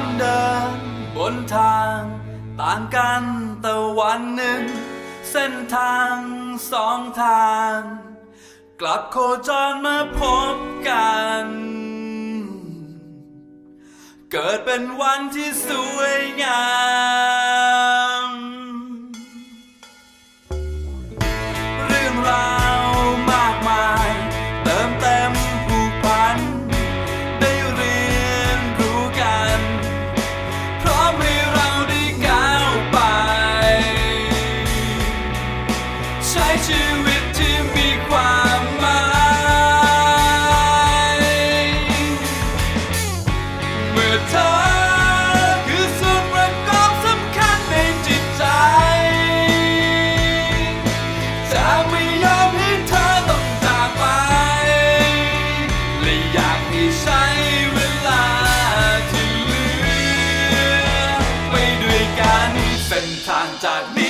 างเดิน บนทางต่างกันแต่วันหนึ่ง เส้นทางสองทาง กลับโคจรมาพบกัน เกิดเป็นวันที่สวยงาม อเธอ คือส่วนประกอบสำคัญในจิตใจ จะไม่ยอมให้เธอต้องจากไป และอยากให้ใช้เวลาที่เหลือ ไปด้วยกันเส้นทางจากนี้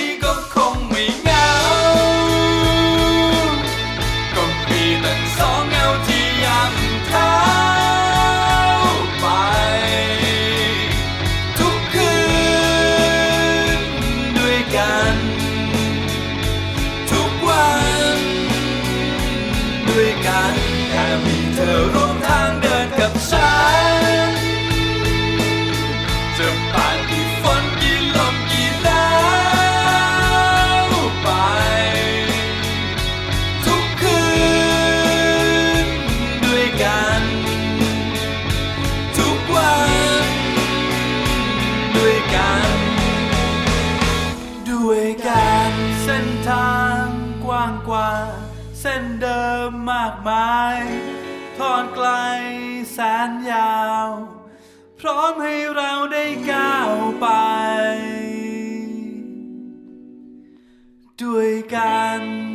ด้วยกันแค่มีเธอร่วมทางเดินกับฉัน จะผ่านกี่ฝนกี่ลมกี่หนาวไป ทุกคืนด้วยกัน ทุกวันด้วยกัน ด้วยกันเส้นทางกว้างกว่า เส้นเดิมมากมายทอดไกลแสนยาว พร้อมให้เราได้ก้าวไป ด้วยกัน